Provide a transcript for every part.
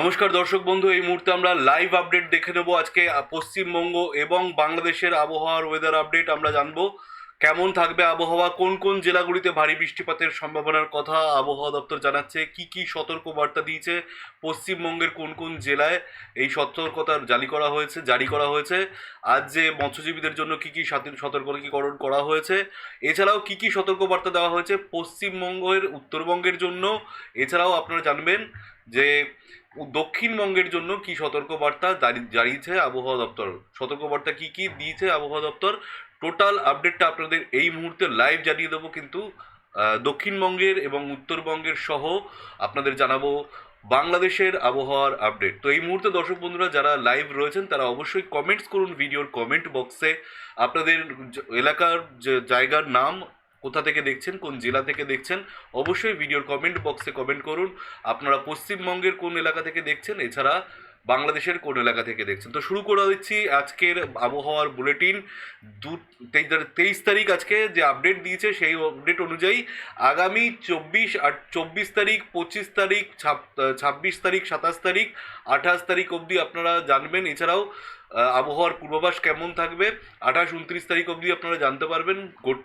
নমস্কার দর্শক বন্ধু, এই মুহূর্তে আমরা লাইভ আপডেট দেখে নেব। আজকে পশ্চিমবঙ্গ এবং বাংলাদেশের আবহাওয়ার ওয়েদার আপডেট আমরা জানব। কেমন থাকবে আবহাওয়া? কোন কোন জেলাগুলিতে ভারী বৃষ্টিপাতের সম্ভাবনার কথা আবহাওয়া দপ্তর জানাচ্ছে? কি কি সতর্ক বার্তা দিয়েছে? পশ্চিমবঙ্গের কোন কোন জেলায় এই সতর্কতা জারি করা হয়েছে, জারি করা হয়েছে? আজ যে মৎস্যজীবীদের জন্য কি কি সতর্কীকরণ করা হয়েছে? এছাড়াও কি কি সতর্কবার্তা দেওয়া হয়েছে পশ্চিমবঙ্গের, উত্তরবঙ্গের জন্য? এছাড়াও আপনারা জানবেন যে দক্ষিণবঙ্গের জন্য কি সতর্কবার্তা জারি জারিয়েছে আবহাওয়া দপ্তর? সতর্কবার্তা কি কি দিয়েছে আবহাওয়া দপ্তর? টোটাল আপডেটটা আপনাদের এই মুহূর্তে লাইভ জানিয়ে দেবো, কিন্তু দক্ষিণবঙ্গের এবং উত্তরবঙ্গের সহ আপনাদের জানাব বাংলাদেশের আবহাওয়ার আপডেট তো এই মুহূর্তে দর্শক বন্ধুরা, যারা লাইভ রয়েছেন, তারা অবশ্যই কমেন্টস করুন ভিডিওর কমেন্ট বক্সে আপনাদের এলাকার জায়গার নাম কোথা থেকে দেখছেন, কোন জেলা থেকে দেখছেন, অবশ্যই ভিডিওর কমেন্ট বক্সে কমেন্ট করুন। আপনারা পশ্চিমবঙ্গের কোন এলাকা থেকে দেখছেন, এছাড়া বাংলাদেশের কোন এলাকা থেকে দেখছেন। তো শুরু করে দিচ্ছি আজকের আবহাওয়ার বুলেটিন দু, তেইশ তারিখ আজকে যে আপডেট দিয়েছে, সেই আপডেট অনুযায়ী আগামী চব্বিশ আর চব্বিশ তারিখ, পঁচিশ তারিখ ছাব্বিশ তারিখ, সাতাশ তারিখ, আঠাশ তারিখ অবধি আপনারা জানবেন। এছাড়াও আবহাওয়ার পূর্বাভাস কেমন থাকবে? আঠাশ, উনত্রিশ তারিখ অবধি আপনারা জানতে পারবেন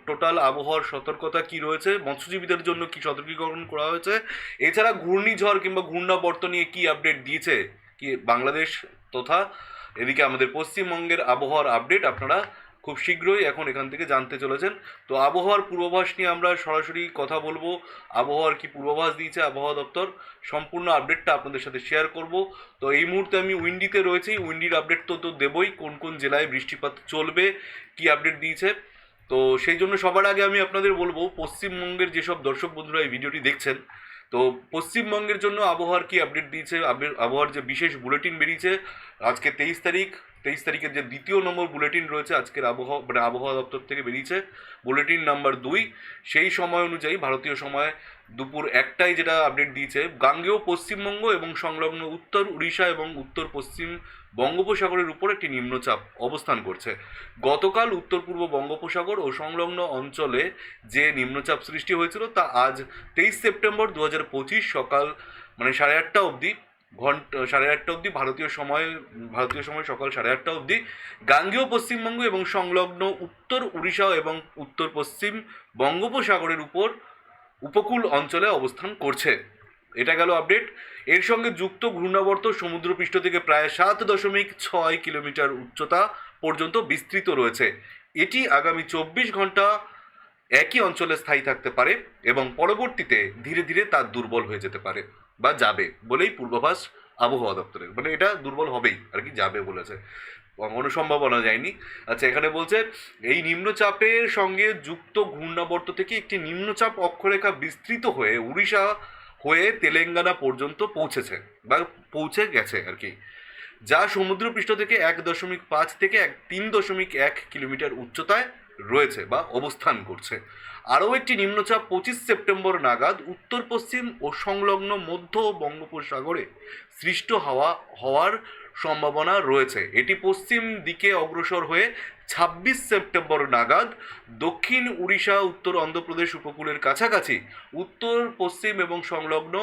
টোটাল আবহাওয়ার সতর্কতা কি রয়েছে, মৎস্যজীবীদের জন্য কি সতর্কীকরণ করা হয়েছে। এছাড়া ঘূর্ণিঝড় কিংবা ঘূর্ণাবর্ত নিয়ে কি আপডেট দিয়েছে কি বাংলাদেশ তথা এদিকে আমাদের পশ্চিমবঙ্গের আবহাওয়ার আপডেট আপনারা খুব শীঘ্রই এখন এখান থেকে জানতে চলেছেন। তো আবহাওয়ার পূর্বাভাস নিয়ে আমরা সরাসরি কথা বলব। আবহাওয়ার কি পূর্বাভাস দিয়েছে আবহাওয়া দপ্তর? সম্পূর্ণ আপডেটটা আপনাদের সাথে শেয়ার করব। তো এই মুহূর্তে আমি উইন্ডিতে রয়েছি। উইন্ডির আপডেট তো তো দেবই, কোন কোন জেলায় বৃষ্টিপাত চলবে, কি আপডেট দিয়েছে। তো সেই জন্য সবার আগে আমি আপনাদের বলব, পশ্চিমবঙ্গের যেসব দর্শক বন্ধুরা এই ভিডিওটি দেখছেন, তো পশ্চিমবঙ্গের জন্য আবহাওয়ার কি আপডেট দিয়েছে? আবহাওয়ার যে বিশেষ বুলেটিন বেরিয়েছে, আজকে তেইশ তারিখ তেইশ তারিখের যে দ্বিতীয় নম্বর বুলেটিন রয়েছে আজকের আবহাওয়া মানে আবহাওয়া দপ্তর থেকে বেরিয়েছে, বুলেটিন নাম্বার দুই। সেই সময় অনুযায়ী, ভারতীয় সময় দুপুর একটাই যেটা আপডেট দিয়েছে, গাঙ্গেয় পশ্চিমবঙ্গ এবং সংলগ্ন উত্তর উড়িষ্যা এবং উত্তর পশ্চিম বঙ্গোপসাগরের উপর একটি নিম্নচাপ অবস্থান করছে। গতকাল উত্তর পূর্ব বঙ্গোপসাগর ও সংলগ্ন অঞ্চলে যে নিম্নচাপ সৃষ্টি হয়েছিল তা আজ তেইশ সেপ্টেম্বর দু হাজার পঁচিশ সকাল মানে সাড়ে আটটা অবধি ঘণ্টা, সাড়ে আটটা অবধি, ভারতীয় সময় ভারতীয় সময় সকাল সাড়ে আটটা অবধি। গাঙ্গেয় পশ্চিমবঙ্গ এবং সংলগ্ন উত্তর উড়িষ্যা এবং উত্তর পশ্চিম বঙ্গোপসাগরের উপর উপকূল অঞ্চলে অবস্থান করছে। এটা গেল আপডেট এর সঙ্গে যুক্ত ঘূর্ণাবর্ত সমুদ্রপৃষ্ঠ থেকে প্রায় সাত দশমিক ছয় কিলোমিটার উচ্চতা পর্যন্ত বিস্তৃত রয়েছে। এটি আগামী চব্বিশ ঘণ্টা একই অঞ্চলে স্থায়ী থাকতে পারে এবং পরবর্তীতে ধীরে ধীরে তা দুর্বল হয়ে যেতে পারে। বা যাবে বলেই পূর্বাভাস আবহাওয়া দপ্তরের। মানে এটা দুর্বল হবেই, আর কি যাবে বলেছে। কোনো সম্ভাবনা যায়নি। আচ্ছা এখানে বলছে, এই নিম্নচাপের সঙ্গে যুক্ত ঘূর্ণাবর্ত থেকে একটি নিম্নচাপ অক্ষরেখা বিস্তৃত হয়ে উড়িষ্যা হয়ে তেলেঙ্গানা পর্যন্ত পৌঁছেছে, বা পৌঁছে গেছে আর কি। যা সমুদ্রপৃষ্ঠ থেকে এক দশমিক পাঁচ থেকে এক তিন দশমিক এক কিলোমিটার উচ্চতায় রয়েছে বা অবস্থান করছে। আরও একটি নিম্নচাপ পঁচিশ সেপ্টেম্বর নাগাদ উত্তর, পশ্চিম ও সংলগ্ন মধ্য বঙ্গোপসাগরে সৃষ্ট হওয়া, হওয়ার সম্ভাবনা রয়েছে। এটি পশ্চিম দিকে অগ্রসর হয়ে ছাব্বিশ সেপ্টেম্বর নাগাদ দক্ষিণ উড়িষ্যা, উত্তর অন্ধ্রপ্রদেশ উপকূলের কাছাকাছি, উত্তর, পশ্চিম এবং সংলগ্ন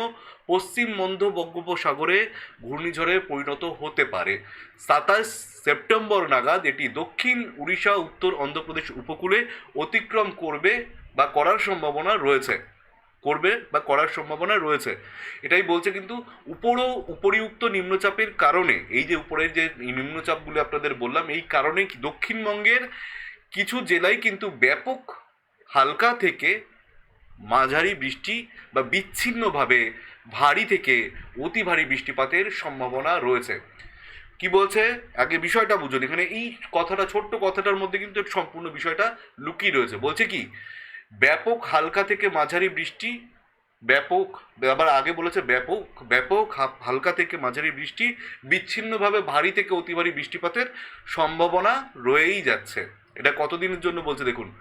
পশ্চিম মধ্য বঙ্গোপসাগরে ঘূর্ণিঝড়ে পরিণত হতে পারে। সাতাশ সেপ্টেম্বর নাগাদ এটি দক্ষিণ উড়িষ্যা, উত্তর অন্ধ্রপ্রদেশ উপকূলে অতিক্রম করবে বা করার সম্ভাবনা রয়েছে। করবে বা করার সম্ভাবনা রয়েছে। এটাই বলছে কিন্তু উপরও উপরিউক্ত নিম্নচাপের কারণে, এই যে উপরের যে নিম্নচাপগুলো আপনাদের বললাম, এই কারণে দক্ষিণবঙ্গের কিছু জেলায় কিন্তু ব্যাপক হালকা থেকে মাঝারি বৃষ্টি বা বিচ্ছিন্নভাবে ভারী থেকে অতি ভারী বৃষ্টিপাতের সম্ভাবনা রয়েছে। কি বলছে? আগে বিষয়টা বুঝুন। এখানে এই কথাটা, ছোট্ট কথাটার মধ্যে কিন্তু সম্পূর্ণ বিষয়টা লুকিয়ে রয়েছে। বলছে কি ব্যাপক হালকা থেকে মাঝারি বৃষ্টি, ব্যাপক, আবার আগে বলেছে ব্যাপক ব্যাপক হালকা থেকে মাঝারি বৃষ্টি, বিচ্ছিন্নভাবে ভারী থেকে অতি ভারী বৃষ্টিপাতের সম্ভাবনা রয়েই যাচ্ছে। এটা কতদিনের জন্য বলছে দেখুন।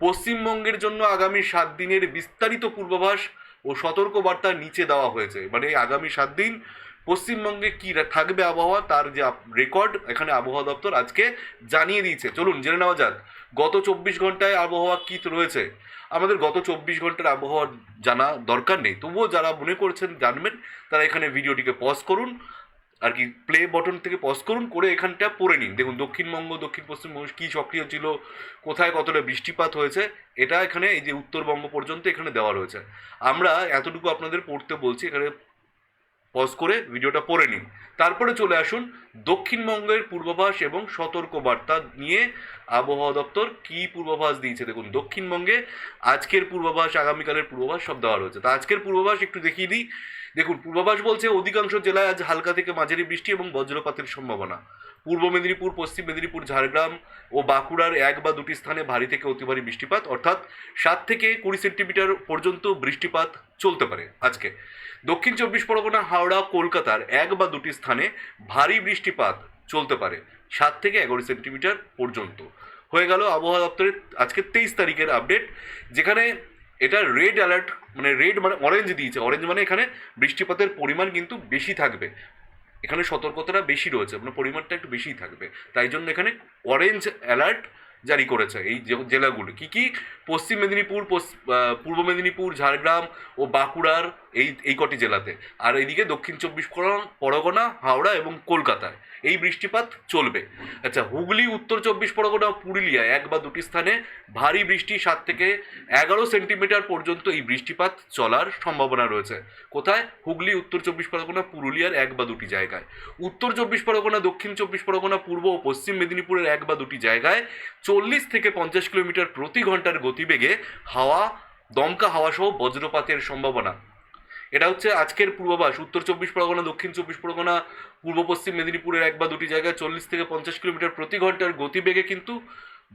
পশ্চিমবঙ্গের জন্য আগামী সাত দিনের বিস্তারিত পূর্বাভাস ও সতর্কবার্তা নিচে দেওয়া হয়েছে। মানে আগামী সাত দিন পশ্চিমবঙ্গে কি থাকবে আবহাওয়া, তার যে রেকর্ড এখানে আবহাওয়া দপ্তর আজকে জানিয়ে দিয়েছে। চলুন, জেনে নেওয়া যাক। গত চব্বিশ ঘন্টায় আবহাওয়া কী রয়েছে? আমাদের গত চব্বিশ ঘণ্টার আবহাওয়া জানা দরকার নেই। তবুও যারা মনে করছেন জানবেন, তারা এখানে ভিডিওটিকে পজ করুন, আর কি প্লে বটন থেকে পজ করুন, করে এখানটা পড়ে নিন। দেখুন দক্ষিণবঙ্গ দক্ষিণ পশ্চিমবঙ্গ কী সক্রিয় ছিল, কোথায় কতটা বৃষ্টিপাত হয়েছে, এটা এখানে এই যে উত্তরবঙ্গ পর্যন্ত এখানে দেওয়া রয়েছে। আমরা এতটুকু আপনাদের পড়তে বলছি, এখানে পজ করে ভিডিওটা পড়ে নিন। তারপরে চলে আসুন দক্ষিণবঙ্গের পূর্বাভাস এবং সতর্ক বার্তা নিয়ে আবহাওয়া দপ্তর কি পূর্বাভাস দিয়েছে। দেখুন, দক্ষিণবঙ্গে আজকের পূর্বাভাস, আগামীকালের পূর্বাভাস সব দেওয়া রয়েছে। তা আজকের পূর্বাভাস একটু দেখিয়ে দিই। দেখুন, পূর্বাভাস বলছে, অধিকাংশ জেলায় আজ হালকা থেকে মাঝারি বৃষ্টি এবং বজ্রপাতের সম্ভাবনা। পূর্ব মেদিনীপুর, পশ্চিম মেদিনীপুর, ঝাড়গ্রাম ও বাঁকুড়ার এক বা দুটি স্থানে ভারী থেকে অতি ভারী বৃষ্টিপাত, অর্থাৎ সাত থেকে কুড়ি সেন্টিমিটার পর্যন্ত বৃষ্টিপাত চলতে পারে আজকে। দক্ষিণ চব্বিশ পরগনা, হাওড়া, কলকাতার এক বা দুটি স্থানে ভারী বৃষ্টিপাত চলতে পারে, সাত থেকে এগারো সেন্টিমিটার পর্যন্ত। হয়ে গেল আবহাওয়া দপ্তরের আজকে তেইশ তারিখের আপডেট, যেখানে এটা রেড অ্যালার্ট মানে রেড মানে অরেঞ্জ দিয়েছে। অরেঞ্জ মানে এখানে বৃষ্টিপাতের পরিমাণ কিন্তু বেশি থাকবে। এখানে সতর্কতাটা বেশি রয়েছে, আপনার পরিমাণটা একটু বেশিই থাকবে। তাই জন্য এখানে অরেঞ্জ অ্যালার্ট জারি করেছে এই জেলাগুলো। কী কী? পশ্চিম মেদিনীপুর পূর্ব মেদিনীপুর, ঝাড়গ্রাম ও বাঁকুড়ার এই এই কটি জেলাতে। আর এইদিকে দক্ষিণ চব্বিশ পরগনা হাওড়া এবং কলকাতায় এই বৃষ্টিপাত চলবে। আচ্ছা হুগলি, উত্তর চব্বিশ পরগনা পুরুলিয়া এক বা দুটি স্থানে ভারী বৃষ্টি সাত থেকে এগারো সেন্টিমিটার পর্যন্ত এই বৃষ্টিপাত চলার সম্ভাবনা রয়েছে। কোথায়? হুগলি, উত্তর চব্বিশ পরগনা, পুরুলিয়ার এক বা দুটি জায়গায়। উত্তর চব্বিশ পরগনা, দক্ষিণ চব্বিশ পরগনা, পূর্ব ও পশ্চিম মেদিনীপুরের এক বা দুটি জায়গায় চল্লিশ থেকে পঞ্চাশ কিলোমিটার প্রতি ঘণ্টার গতিবেগে হাওয়া, দমকা হাওয়া সহ বজ্রপাতের সম্ভাবনা। এটা হচ্ছে আজকের পূর্বাভাস। উত্তর চব্বিশ পরগনা, দক্ষিণ চব্বিশ পরগনা, পূর্ব পশ্চিম মেদিনীপুরের এক বা দুটি জায়গায় চল্লিশ থেকে পঞ্চাশ কিলোমিটার প্রতি ঘণ্টার গতিবেগে কিন্তু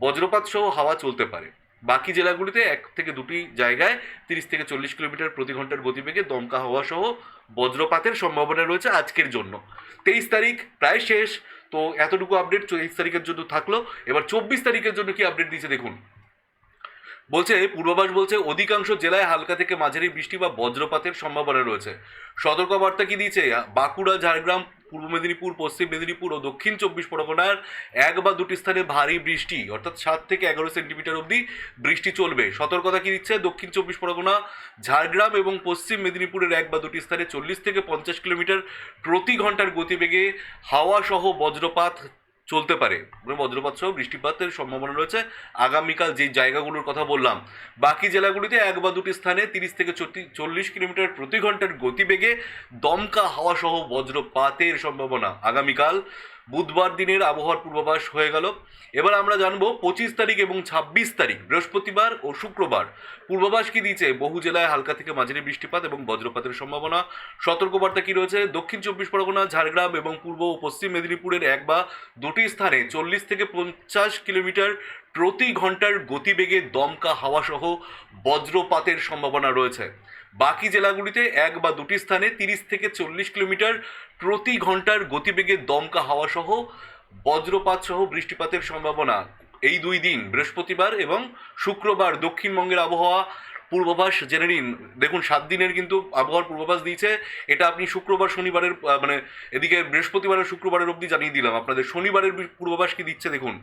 বজ্রপাত সহ হাওয়া চলতে পারে। বাকি জেলাগুলিতে এক থেকে দুটি জায়গায় তিরিশ থেকে চল্লিশ কিলোমিটার প্রতি ঘণ্টার গতিবেগে দমকা হাওয়া সহ বজ্রপাতের সম্ভাবনা রয়েছে আজকের জন্য। তেইশ তারিখ প্রায় শেষ। তো এতটুকু আপডেট তেইশ তারিখের জন্য থাকল। এবার চব্বিশ তারিখের জন্য কি আপডেট দিয়েছে দেখুন। বলছে, পূর্বাভাস বলছে, অধিকাংশ জেলায় হালকা থেকে মাঝারি বৃষ্টি বা বজ্রপাতের সম্ভাবনা রয়েছে। সতর্কবার্তা কি দিয়েছে? বাঁকুড়া, ঝাড়গ্রাম, পূর্ব মেদিনীপুর, পশ্চিম মেদিনীপুর ও দক্ষিণ চব্বিশ পরগনার এক বা দুটি স্থানে ভারী বৃষ্টি, অর্থাৎ সাত থেকে এগারো সেন্টিমিটার অবধি বৃষ্টি চলবে। সতর্কতা কি দিচ্ছে? দক্ষিণ চব্বিশ পরগনা, ঝাড়গ্রাম এবং পশ্চিম মেদিনীপুরের এক বা দুটি স্থানে চল্লিশ থেকে পঞ্চাশ কিলোমিটার প্রতি ঘণ্টার গতিবেগে হাওয়া সহ বজ্রপাত চলতে পারে। বজ্রপাত সহ বৃষ্টিপাতের সম্ভাবনা রয়েছে। আগামীকাল যে জায়গাগুলোর কথা বললাম, বাকি জেলাগুলিতে এক বা দুটি স্থানে তিরিশ থেকে চল্লিশ কিলোমিটার প্রতি ঘণ্টার গতিবেগে দমকা হাওয়া সহ বজ্রপাতের সম্ভাবনা। আগামীকাল বুধবার দিনের আবহাওয়ার পূর্বাভাস হয়ে গেল। এবার আমরা জানব পঁচিশ তারিখ এবং ছাব্বিশ তারিখ, বৃহস্পতিবার ও শুক্রবার। পূর্বাভাস কি দিয়েছে বহু জেলায় হালকা থেকে মাঝারি বৃষ্টিপাত এবং বজ্রপাতের সম্ভাবনা। সতর্কবার্তা কি রয়েছে? দক্ষিণ চব্বিশ পরগনা, ঝাড়গ্রাম এবং পূর্ব ও পশ্চিম মেদিনীপুরের এক বা দুটি স্থানে চল্লিশ থেকে পঞ্চাশ কিলোমিটার প্রতি ঘণ্টার গতিবেগে দমকা হাওয়া সহ বজ্রপাতের সম্ভাবনা রয়েছে। বাকি জেলাগুলিতে এক বা দুটি স্থানে তিরিশ থেকে চল্লিশ কিলোমিটার প্রতি ঘণ্টার গতিবেগে দমকা হাওয়া সহ বজ্রপাত সহ বৃষ্টিপাতের সম্ভাবনা। এই দুই দিন, বৃহস্পতিবার এবং শুক্রবার দক্ষিণবঙ্গের আবহাওয়া পূর্বাভাস জেনে নিন। দেখুন, সাত দিনের কিন্তু আবহাওয়ার পূর্বাভাস দিয়েছে। এটা আপনি শুক্রবার, শনিবারের মানে এদিকে বৃহস্পতিবারের শুক্রবারের অবধি জানিয়ে দিলাম। আপনাদের শনিবারের পূর্বাভাস কি দিচ্ছে দেখুন।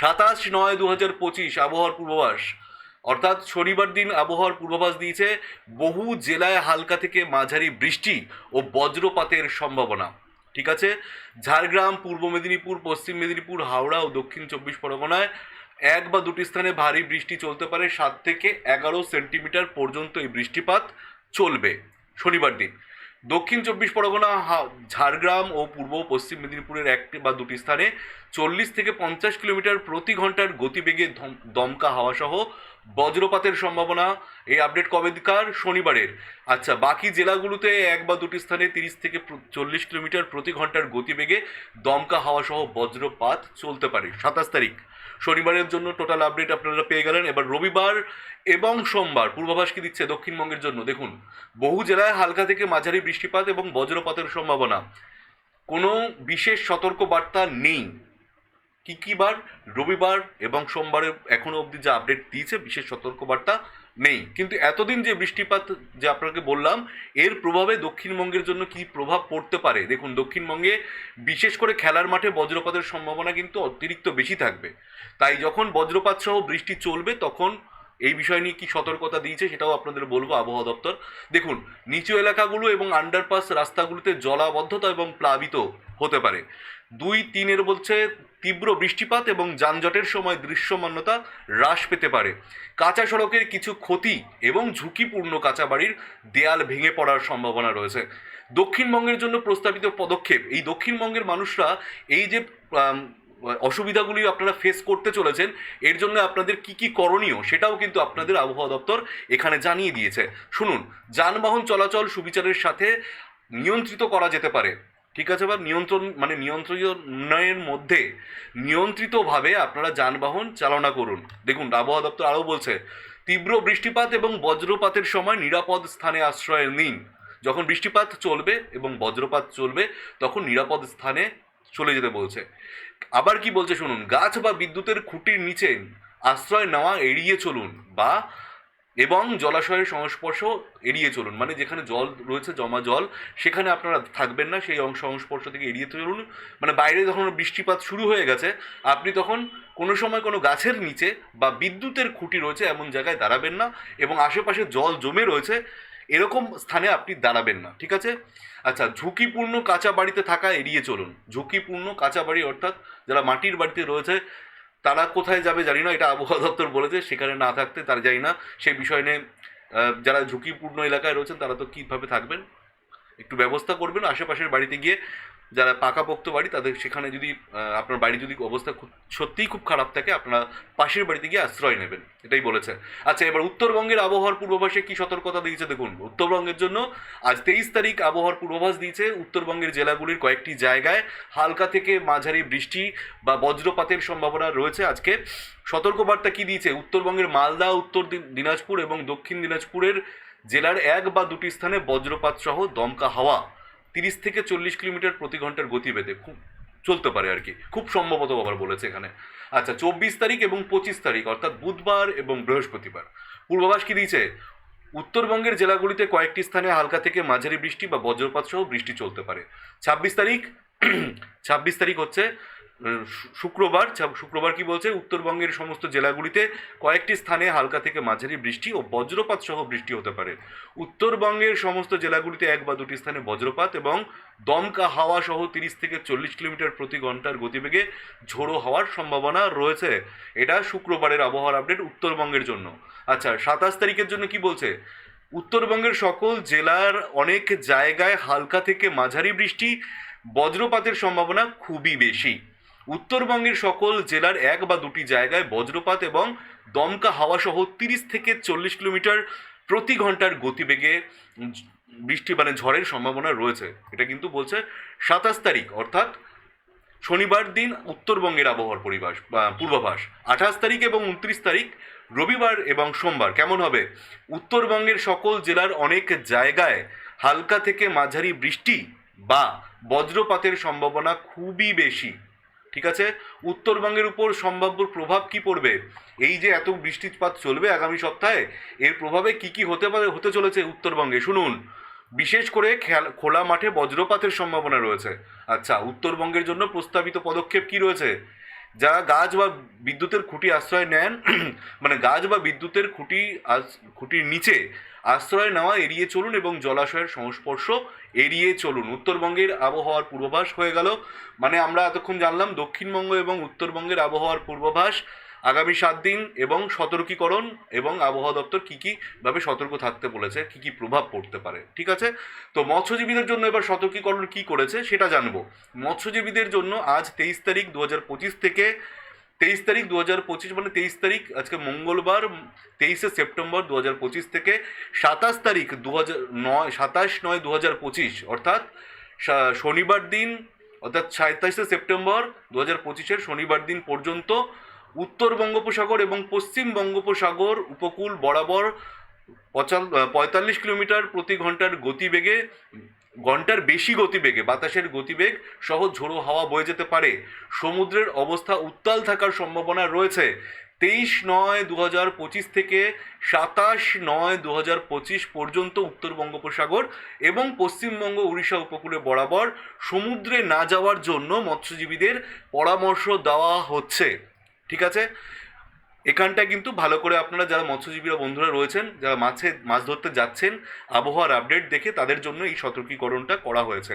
সাতাশ নয় দু হাজার পঁচিশ আবহাওয়ার পূর্বাভাস। অর্থাৎ শনিবার দিন আবহাওয়ার পূর্বাভাস দিয়েছে, বহু জেলায় হালকা থেকে মাঝারি বৃষ্টি ও বজ্রপাতের সম্ভাবনা। ঠিক আছে? ঝাড়গ্রাম, পূর্ব মেদিনীপুর, পশ্চিম মেদিনীপুর, হাওড়া ও দক্ষিণ চব্বিশ পরগনায় এক বা দুটি স্থানে ভারী বৃষ্টি চলতে পারে। সাত থেকে এগারো সেন্টিমিটার পর্যন্ত এই বৃষ্টিপাত চলবে শনিবার দিন। দক্ষিণ চব্বিশ পরগনা ঝাড়গ্রাম ও পূর্ব পশ্চিম মেদিনীপুরের একটি বা দুটি স্থানে চল্লিশ থেকে পঞ্চাশ কিলোমিটার প্রতি ঘণ্টার গতিবেগে দমকা হাওয়া সহ বজ্রপাতের সম্ভাবনা। এই আপডেট কবেকার শনিবারের। আচ্ছা বাকি জেলাগুলোতে এক বা দুটি স্থানে তিরিশ থেকে চল্লিশ কিলোমিটার প্রতি ঘণ্টার গতিবেগে দমকা হাওয়া সহ বজ্রপাত চলতে পারে। সাতাশ তারিখ। শনিবারের জন্য টোটাল আপডেট আপনারা পেয়ে গেলেন। এবার রবিবার এবং সোমবার পূর্বাভাস কি দিচ্ছে দক্ষিণবঙ্গের জন্য? দেখুন, বহু জেলায় হালকা থেকে মাঝারি বৃষ্টিপাত এবং বজ্রপাতের সম্ভাবনা। কোনো বিশেষ সতর্ক বার্তা নেই। কী কী বার? রবিবার এবং সোমবারে এখনও অবধি যা আপডেট দিয়েছে, বিশেষ সতর্কবার্তা নেই। কিন্তু এতদিন যে বৃষ্টিপাত যে আপনাকে বললাম, এর প্রভাবে দক্ষিণবঙ্গের জন্য কি প্রভাব পড়তে পারে? দেখুন, দক্ষিণবঙ্গে বিশেষ করে খেলার মাঠে বজ্রপাতের সম্ভাবনা কিন্তু অতিরিক্ত বেশি থাকবে। তাই যখন বজ্রপাত সহ বৃষ্টি চলবে, তখন এই বিষয় নিয়ে কি সতর্কতা দিয়েছে সেটাও আপনাদের বলব আবহাওয়া দপ্তর। দেখুন, নিচু এলাকাগুলো এবং আন্ডারপাস রাস্তাগুলোতে জলাবদ্ধতা এবং প্লাবিত হতে পারে। দুই তিনের বলছে, তীব্র বৃষ্টিপাত এবং যানজটের সময় দৃশ্যমান্যতা হ্রাস পেতে পারে। কাঁচা সড়কের কিছু ক্ষতি এবং ঝুঁকিপূর্ণ কাঁচা বাড়ির দেয়াল ভেঙে পড়ার সম্ভাবনা রয়েছে। দক্ষিণবঙ্গের জন্য প্রস্তাবিত পদক্ষেপ, এই দক্ষিণবঙ্গের মানুষরা এই যে অসুবিধাগুলি আপনারা ফেস করতে চলেছেন, এর জন্য আপনাদের কি কি করণীয় সেটাও কিন্তু আপনাদের আবহাওয়া দপ্তর এখানে জানিয়ে দিয়েছে। শুনুন, যানবাহন চলাচল সুবিচারের সাথে নিয়ন্ত্রিত করা যেতে পারে। ঠিক আছে বা নিয়ন্ত্রণ মানে নিয়ন্ত্রিত নিয়ন্ত্রণের মধ্যে নিয়ন্ত্রিতভাবে আপনারা যানবাহন চালনা করুন। দেখুন, আবহাওয়া দপ্তর আরও বলছে, তীব্র বৃষ্টিপাত এবং বজ্রপাতের সময় নিরাপদ স্থানে আশ্রয় নিন। যখন বৃষ্টিপাত চলবে এবং বজ্রপাত চলবে, তখন নিরাপদ স্থানে চলে যেতে বলছে। আবার কি বলছে শুনুন, গাছ বা বিদ্যুতের খুঁটির নিচে আশ্রয় নেওয়া এড়িয়ে চলুন বা এবং জলাশয়ের সংস্পর্শ এড়িয়ে চলুন মানে যেখানে জল রয়েছে, জমা জল, সেখানে আপনারা থাকবেন না, সেই অংশ, সংস্পর্শ থেকে এড়িয়ে চলুন। মানে বাইরে যখন বৃষ্টিপাত শুরু হয়ে গেছে, আপনি তখন কোনো সময় কোনো গাছের নিচে বা বিদ্যুতের খুঁটি রয়েছে এমন জায়গায় দাঁড়াবেন না এবং আশেপাশে জল জমে রয়েছে, এরকম স্থানে আপনি দাঁড়াবেন না, ঠিক আছে? আচ্ছা ঝুঁকিপূর্ণ কাঁচা বাড়িতে থাকা এড়িয়ে চলুন। ঝুঁকিপূর্ণ কাঁচা বাড়ি অর্থাৎ যারা মাটির বাড়িতে রয়েছে, তারা কোথায় যাবে জানি না, এটা আবহাওয়া দপ্তর বলেছে, সেখানে না থাকতে তারা জানি না। সেই বিষয় নিয়ে যারা ঝুঁকিপূর্ণ এলাকায় রয়েছেন, তারা তো কীভাবে থাকবেন? একটু ব্যবস্থা করবেন আশেপাশের বাড়িতে গিয়ে। যারা পাকাপোক্ত বাড়ি, তাদের সেখানে যদি আপনার বাড়ি যদি অবস্থা খুব, সত্যিই খুব খারাপ থাকে, আপনারা পাশের বাড়িতে গিয়ে আশ্রয় নেবেন। এটাই বলেছে। আচ্ছা এবার উত্তরবঙ্গের আবহাওয়ার পূর্বাভাসে কি সতর্কতা দিয়েছে দেখুন। উত্তরবঙ্গের জন্য আজ তেইশ তারিখ আবহাওয়ার পূর্বাভাস দিয়েছে উত্তরবঙ্গের জেলাগুলির কয়েকটি জায়গায়। হালকা থেকে মাঝারি বৃষ্টি বা বজ্রপাতের সম্ভাবনা রয়েছে আজকে। সতর্কবার্তা কি দিয়েছে? উত্তরবঙ্গের মালদা, উত্তর দিনাজপুর এবং দক্ষিণ দিনাজপুরের জেলার এক বা দুটি স্থানে বজ্রপাত সহ দমকা হাওয়া। তিরিশ থেকে চল্লিশ কিলোমিটার প্রতি ঘণ্টার গতিবেদে খুব চলতে পারে আর কি। খুব সম্ভবত আবার বলেছে এখানে। আচ্ছা চব্বিশ তারিখ এবং পঁচিশ তারিখ, অর্থাৎ বুধবার এবং বৃহস্পতিবার। পূর্বাভাস কি দিয়েছে? উত্তরবঙ্গের জেলাগুলিতে কয়েকটি স্থানে হালকা থেকে মাঝারি বৃষ্টি বা বজ্রপাত সহ বৃষ্টি চলতে পারে। ছাব্বিশ তারিখ ছাব্বিশ তারিখ হচ্ছে শুক্রবার শুক্রবার কি বলছে? উত্তরবঙ্গের সমস্ত জেলাগুলিতে কয়েকটি স্থানে হালকা থেকে মাঝারি বৃষ্টি ও বজ্রপাত সহ বৃষ্টি হতে পারে। উত্তরবঙ্গের সমস্ত জেলাগুলিতে এক বা দুটি স্থানে বজ্রপাত এবং দমকা হাওয়া সহ তিরিশ থেকে চল্লিশ কিলোমিটার প্রতি ঘণ্টার গতিবেগে ঝোড়ো হওয়ার সম্ভাবনা রয়েছে। এটা শুক্রবারের আবহাওয়ার আপডেট উত্তরবঙ্গের জন্য। আচ্ছা সাতাশ তারিখের জন্য কি বলছে? উত্তরবঙ্গের সকল জেলার অনেক জায়গায় হালকা থেকে মাঝারি বৃষ্টি, বজ্রপাতের সম্ভাবনা খুবই বেশি। উত্তরবঙ্গের সকল জেলার এক বা দুটি জায়গায় বজ্রপাত এবং দমকা হাওয়া সহ তিরিশ থেকে চল্লিশ কিলোমিটার প্রতি ঘণ্টার গতিবেগে বৃষ্টি মানে ঝড়ের সম্ভাবনা রয়েছে। এটা কিন্তু বলছে সাতাশ তারিখ, অর্থাৎ শনিবার দিন উত্তরবঙ্গের আবহাওয়ার পরিবাস বা পূর্বাভাস। আঠাশ তারিখ এবং উনত্রিশ তারিখ, রবিবার এবং সোমবার। কেমন হবে? উত্তরবঙ্গের সকল জেলার অনেক জায়গায় হালকা থেকে মাঝারি বৃষ্টি বা বজ্রপাতের সম্ভাবনা খুবই বেশি। ঠিক আছে? উত্তরবঙ্গের উপর সম্ভাব্য প্রভাব কি পড়বে? এই যে এত বৃষ্টিপাত চলবে আগামী সপ্তাহে, এর প্রভাবে কি কি হতে পারে, হতে চলেছে উত্তরবঙ্গে? শুনুন। বিশেষ করে খেল- মাঠে বজ্রপাতের সম্ভাবনা রয়েছে। আচ্ছা উত্তরবঙ্গের জন্য প্রস্তাবিত পদক্ষেপ কি রয়েছে? যারা গাছ বা বিদ্যুতের খুঁটি আশ্রয় নেন মানে গাছ বা বিদ্যুতের খুঁটি খুঁটির নিচে আশ্রয় নেওয়া, এড়িয়ে চলুন এবং জলাশয়ের সংস্পর্শ এড়িয়ে চলুন। উত্তরবঙ্গের আবহাওয়ার পূর্বাভাস হয়ে গেল। মানে আমরা এতক্ষণ জানলাম দক্ষিণবঙ্গ এবং উত্তরবঙ্গের আবহাওয়ার পূর্বাভাস। আগামী সাত দিন এবং সতর্কীকরণ এবং আবহাওয়া দপ্তর কী কী ভাবে সতর্ক থাকতে বলেছে, কী কী প্রভাব পড়তে পারে, ঠিক আছে? তো মৎস্যজীবীদের জন্য এবার সতর্কীকরণ কী করেছে সেটা জানব। মৎস্যজীবীদের জন্য আজ তেইশ তারিখ দু হাজার পঁচিশ থেকে, তেইশ তারিখ দু হাজার পঁচিশ মানে তেইশ তারিখ, আজকে মঙ্গলবার, তেইশে সেপ্টেম্বর দু হাজার পঁচিশ থেকে সাতাশ তারিখ দু হাজার নয়, সাতাশ নয় দু হাজার পঁচিশ, অর্থাৎ শনিবার দিন, অর্থাৎ সাতাশে সেপ্টেম্বর দু হাজার পঁচিশের শনিবার দিন পর্যন্ত উত্তর বঙ্গোপসাগর এবং পশ্চিম বঙ্গোপসাগর উপকূল বরাবর পঁয়তাল্লিশ কিলোমিটার প্রতি ঘণ্টার গতিবেগে, ঘণ্টার বেশি গতিবেগে, বাতাসের গতিবেগ সহ ঝোড়ো হাওয়া বয়ে যেতে পারে। সমুদ্রের অবস্থা উত্তাল থাকার সম্ভাবনা রয়েছে। তেইশ নয় দু হাজার পঁচিশ থেকে সাতাশ নয় দু হাজার পঁচিশ পর্যন্ত উত্তর বঙ্গোপসাগর এবং পশ্চিমবঙ্গ উড়িষ্যা উপকূলে বরাবর সমুদ্রে না যাওয়ার জন্য মৎস্যজীবীদের পরামর্শ দেওয়া হচ্ছে। ঠিক আছে? এখানটা কিন্তু ভালো করে আপনারা যারা মৎস্যজীবীরা বন্ধুরা রয়েছেন, যারা মাছে মাছ ধরতে যাচ্ছেন, আবহাওয়ার আপডেট দেখে তাদের জন্য এই সতর্কীকরণটা করা হয়েছে।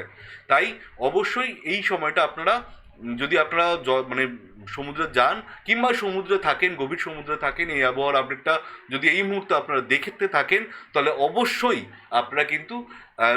তাই অবশ্যই এই সময়টা আপনারা যদি আপনারা মানে সমুদ্রে যান কিংবা সমুদ্রে থাকেন, গভীর সমুদ্রে থাকেন, এই আবহাওয়ার আপডেটটা যদি এই মুহূর্তে আপনারা দেখতে থাকেন, তাহলে অবশ্যই আপনারা কিন্তু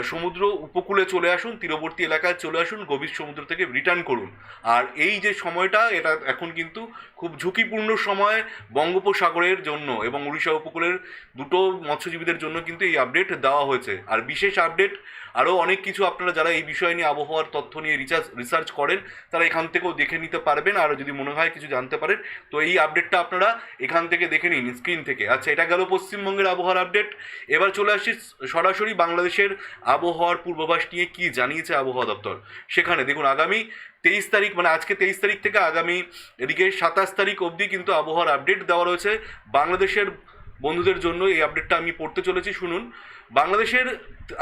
সমুদ্র উপকূলে চলে আসুন, তীরবর্তী এলাকায় চলে আসুন, গভীর সমুদ্র থেকে রিটার্ন করুন। আর এই যে সময়টা, এটা এখন কিন্তু খুব ঝুঁকিপূর্ণ সময় বঙ্গোপসাগরের জন্য এবং উড়িষ্যা উপকূলের দুটো মৎস্যজীবীদের জন্য কিন্তু এই আপডেট দেওয়া হয়েছে। আর বিশেষ আপডেট আরও অনেক কিছু আপনারা যারা এই বিষয় নিয়ে আবহাওয়ার তথ্য নিয়ে রিসার্চ রিসার্চ করেন, তারা এখান থেকেও দেখে নিতে পারবেন। আর যদি মনে হয় কিছু জানতে পারেন, তো এই আপডেটটা আপনারা এখান থেকে দেখে নিন স্ক্রিন থেকে। আচ্ছা এটা গেল পশ্চিমবঙ্গের আবহাওয়ার আপডেট এবার চলে আসছি সরাসরি বাংলাদেশের আবহাওয়ার পূর্বাভাস নিয়ে কি জানিয়েছে আবহাওয়া দপ্তর। সেখানে দেখুন, আগামী তেইশ তারিখ মানে আজকে তেইশ তারিখ থেকে আগামী এদিকে সাতাশ তারিখ অবধি কিন্তু আবহাওয়ার আপডেট দেওয়া রয়েছে। বাংলাদেশের বন্ধুদের জন্য এই আপডেটটা আমি পড়তে চলেছি, শুনুন। বাংলাদেশের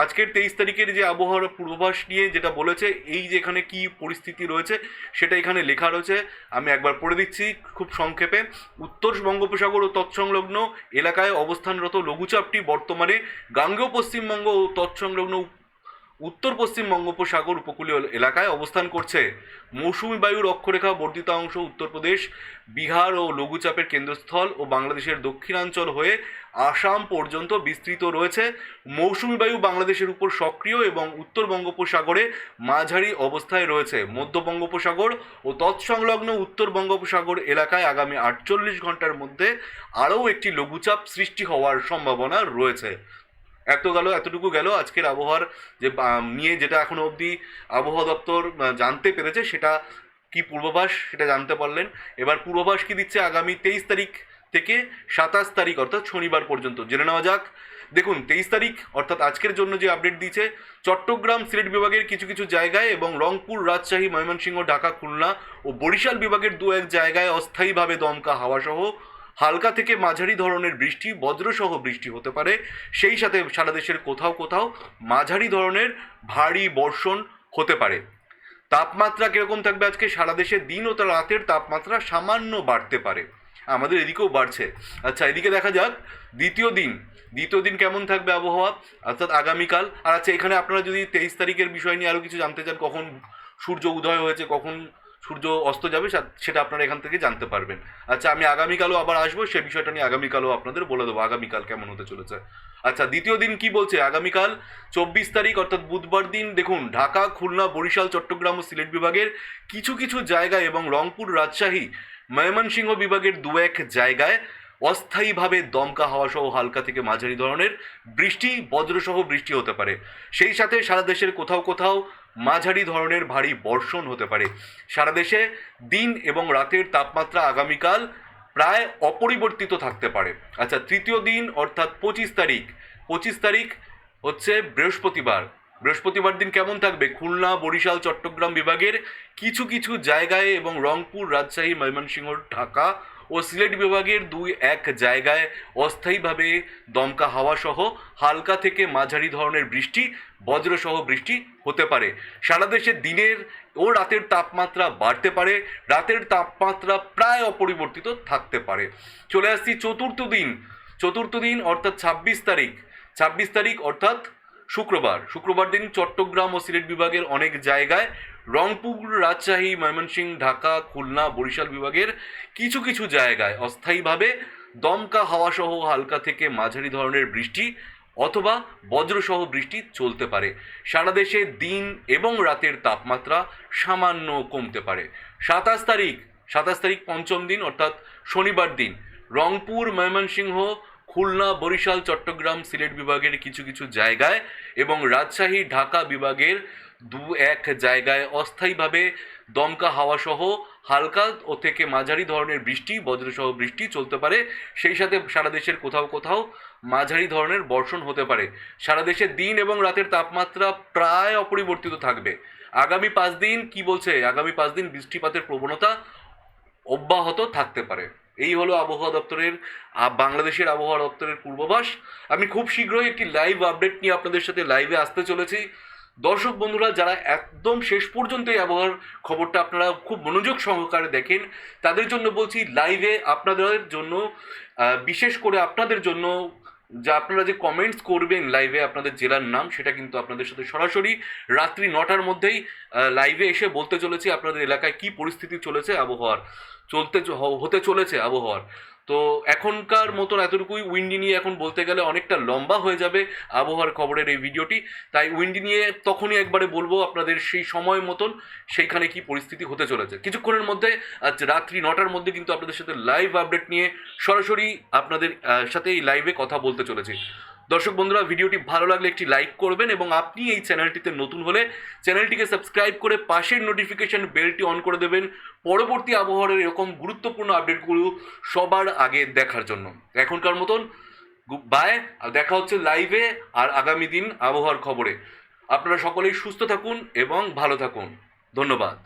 আজকের তেইশ তারিখের যে আবহাওয়ার পূর্বাভাস নিয়ে যেটা বলেছে, এই যে এখানে কি পরিস্থিতি রয়েছে, সেটা এখানে লেখা রয়েছে। আমি একবার পড়ে দিচ্ছি খুব সংক্ষেপে। উত্তর বঙ্গোপসাগর ও তৎসংলগ্ন এলাকায় অবস্থানরত লঘুচাপটি বর্তমানে গাঙ্গেয় পশ্চিমবঙ্গ ও তৎসংলগ্ন উত্তর পশ্চিম বঙ্গোপসাগর উপকূলীয় এলাকায় অবস্থান করছে। মৌসুমী বায়ুর অক্ষরেখা বর্ধিত অংশ উত্তরপ্রদেশ বিহার ও লঘুচাপের কেন্দ্রস্থল ও বাংলাদেশের দক্ষিণাঞ্চল হয়ে আসাম পর্যন্ত বিস্তৃত রয়েছে। মৌসুমী বায়ু বাংলাদেশের উপর সক্রিয় এবং উত্তর বঙ্গোপসাগরে মাঝারি অবস্থায় রয়েছে। মধ্য বঙ্গোপসাগর ও তৎসংলগ্ন উত্তর বঙ্গোপসাগর এলাকায় আগামী আটচল্লিশ ঘণ্টার মধ্যে আরও একটি লঘুচাপ সৃষ্টি হওয়ার সম্ভাবনা রয়েছে। এত গেল, এতটুকু গেল, আজকের আবহাওয়ার যে নিয়ে যেটা এখনও অবধি আবহাওয়া দপ্তর জানতে পেরেছে সেটা কি পূর্বাভাস সেটা জানতে পারলেন। এবার পূর্বাভাস কি দিচ্ছে আগামী তেইশ তারিখ থেকে সাতাশ তারিখ, অর্থাৎ শনিবার পর্যন্ত। জেনে নেওয়া যাক। দেখুন, তেইশ তারিখ, অর্থাৎ আজকের জন্য যে আপডেট দিয়েছে, চট্টগ্রাম সিলেট বিভাগের কিছু কিছু জায়গায় এবং রংপুর, রাজশাহী, ময়মনসিংহ, ঢাকা, খুলনা ও বরিশাল বিভাগের দু এক জায়গায় অস্থায়ীভাবে দমকা হাওয়াসহ হালকা থেকে মাঝারি ধরনের বৃষ্টি, বজ্রসহ বৃষ্টি হতে পারে। সেই সাথে সারা দেশের কোথাও কোথাও মাঝারি ধরনের ভারী বর্ষণ হতে পারে। তাপমাত্রা কীরকম থাকবে আজকে? সারা দেশে দিন ও তার রাতের তাপমাত্রা সামান্য বাড়তে পারে। আমাদের এদিকেও বাড়ছে। আচ্ছা এদিকে দেখা যাক। দ্বিতীয় দিন। দ্বিতীয় দিন কেমন থাকবে আবহাওয়া? অর্থাৎ আগামীকাল। আর আচ্ছা এখানে আপনারা যদি তেইশ তারিখের বিষয় নিয়ে আরও কিছু জানতে চান, কখন সূর্য উদয় হয়েছে, কখন সূর্য অস্ত যাবে সেটা আপনারা এখান থেকে জানতে পারবেন। আচ্ছা আমি আগামীকালও আবার আসব, সে বিষয়টা নিয়ে আগামীকালও আপনাদের বলে দেবো, আগামীকাল কেমন হতে চলেছে। আচ্ছা দ্বিতীয় দিন কি বলছে? আগামীকাল চব্বিশ তারিখ, অর্থাৎ বুধবার দিন, দেখুন, ঢাকা, খুলনা, বরিশাল, চট্টগ্রাম ও সিলেট বিভাগের কিছু কিছু জায়গায় এবং রংপুর রাজশাহী, ময়মনসিংহ বিভাগের দু এক জায়গায় অস্থায়ীভাবে দমকা হাওয়া সহ হালকা থেকে মাঝারি ধরনের বৃষ্টি, বজ্রসহ বৃষ্টি হতে পারে। সেই সাথে সারা দেশের কোথাও কোথাও মাঝারি ধরনের ভারী বর্ষণ হতে পারে। সারা দেশে দিন এবং রাতের তাপমাত্রা আগামীকাল প্রায় অপরিবর্তিত থাকতে পারে। আচ্ছা তৃতীয় দিন অর্থাৎ পঁচিশ তারিখ। পঁচিশ তারিখ হচ্ছে বৃহস্পতিবার। বৃহস্পতিবার দিন কেমন থাকবে? খুলনা, বরিশাল, চট্টগ্রাম বিভাগের কিছু কিছু জায়গায় এবং রংপুর, রাজশাহী, ময়মনসিংহ, ঢাকা ও সিলেট বিভাগের দুই এক জায়গায় অস্থায়ীভাবে দমকা হাওয়া সহ হালকা থেকে মাঝারি ধরনের বৃষ্টি, বজ্রসহ বৃষ্টি হতে পারে। সারা দেশে দিনের ও রাতের তাপমাত্রা বাড়তে পারে, রাতের তাপমাত্রা প্রায় অপরিবর্তিত থাকতে পারে। চলে আসছি চতুর্থ দিন চতুর্থ দিন অর্থাৎ ছাব্বিশ তারিখ। ছাব্বিশ তারিখ অর্থাৎ শুক্রবার। শুক্রবার দিন চট্টগ্রাম ও সিলেট বিভাগের অনেক জায়গায় রংপুর রাজশাহী, ময়মনসিংহ, ঢাকা, খুলনা, বরিশাল বিভাগের কিছু কিছু জায়গায় অস্থায়ীভাবে দমকা হাওয়া সহ হালকা থেকে মাঝারি ধরনের বৃষ্টি অথবা বজ্রসহ বৃষ্টি চলতে পারে। সারা দেশে দিন এবং রাতের তাপমাত্রা সামান্য কমতে পারে। সাতাশ তারিখ সাতাশ তারিখ পঞ্চম দিন অর্থাৎ শনিবার দিন। রংপুর, ময়মনসিংহ, খুলনা, বরিশাল, চট্টগ্রাম, সিলেট বিভাগের কিছু কিছু জায়গায় এবং রাজশাহী, ঢাকা বিভাগের দু এক জায়গায় অস্থায়ীভাবে দমকা হাওয়া সহ হালকা ও থেকে মাঝারি ধরনের বৃষ্টি, বজ্রসহ বৃষ্টি চলতে পারে। সেই সাথে সারা দেশের কোথাও কোথাও মাঝারি ধরনের বর্ষণ হতে পারে। সারা দেশে দিন এবং রাতের তাপমাত্রা প্রায় অপরিবর্তিত থাকবে। আগামী পাঁচ দিন কি বলছে? আগামী পাঁচ দিন বৃষ্টিপাতের প্রবণতা অব্যাহত থাকতে পারে। এই হলো আবহাওয়া দপ্তরের বাংলাদেশের আবহাওয়া দপ্তরের পূর্বাভাস। আমি খুব শীঘ্রই একটি লাইভ আপডেট নিয়ে আপনাদের সাথে লাইভে আসতে চলেছি। দর্শক বন্ধুরা, যারা একদম শেষ পর্যন্ত এই আবহাওয়ার খবরটা আপনারা খুব মনোযোগ সহকারে দেখেন, তাদের জন্য বলছি লাইভে আপনাদের জন্য বিশেষ করে আপনাদের জন্য যা আপনারা যে কমেন্টস করবেন লাইভে আপনাদের জেলার নাম, সেটা কিন্তু আপনাদের সাথে সরাসরি রাত্রি নটার মধ্যেই লাইভে এসে বলতে চলেছি আপনাদের এলাকায় কি পরিস্থিতি চলেছে আবহাওয়ার, চলতে হতে চলেছে আবহাওয়ার। তো এখনকার মতন এতটুকুই উইন্ডি নিয়ে এখন বলতে গেলে অনেকটা লম্বা হয়ে যাবে আবহাওয়ার খবরের এই ভিডিওটি। তাই উইন্ডি নিয়ে তখনই একবারে বলব আপনাদের সেই সময় মতন সেইখানে কি পরিস্থিতি হতে চলেছে। কিছুক্ষণের মধ্যে আজ রাত্রি নটার মধ্যে কিন্তু আপনাদের সাথে লাইভ আপডেট নিয়ে সরাসরি আপনাদের সাথে এই লাইভে কথা বলতে চলেছি। দর্শক বন্ধুরা, ভিডিওটি ভালো লাগলে একটি লাইক করবেন এবং আপনি এই চ্যানেলটিতে নতুন হলে চ্যানেলটিকে সাবস্ক্রাইব করে পাশের নোটিফিকেশন বেলটি অন করে দেবেন পরবর্তী আবহাওয়ার এরকম গুরুত্বপূর্ণ আপডেটগুলো সবার আগে দেখার জন্য। এখনকার মতন বাই আর দেখা হচ্ছে লাইভে আর আগামী দিন আবহাওয়ার খবরে। আপনারা সকলেই সুস্থ থাকুন এবং ভালো থাকুন। ধন্যবাদ।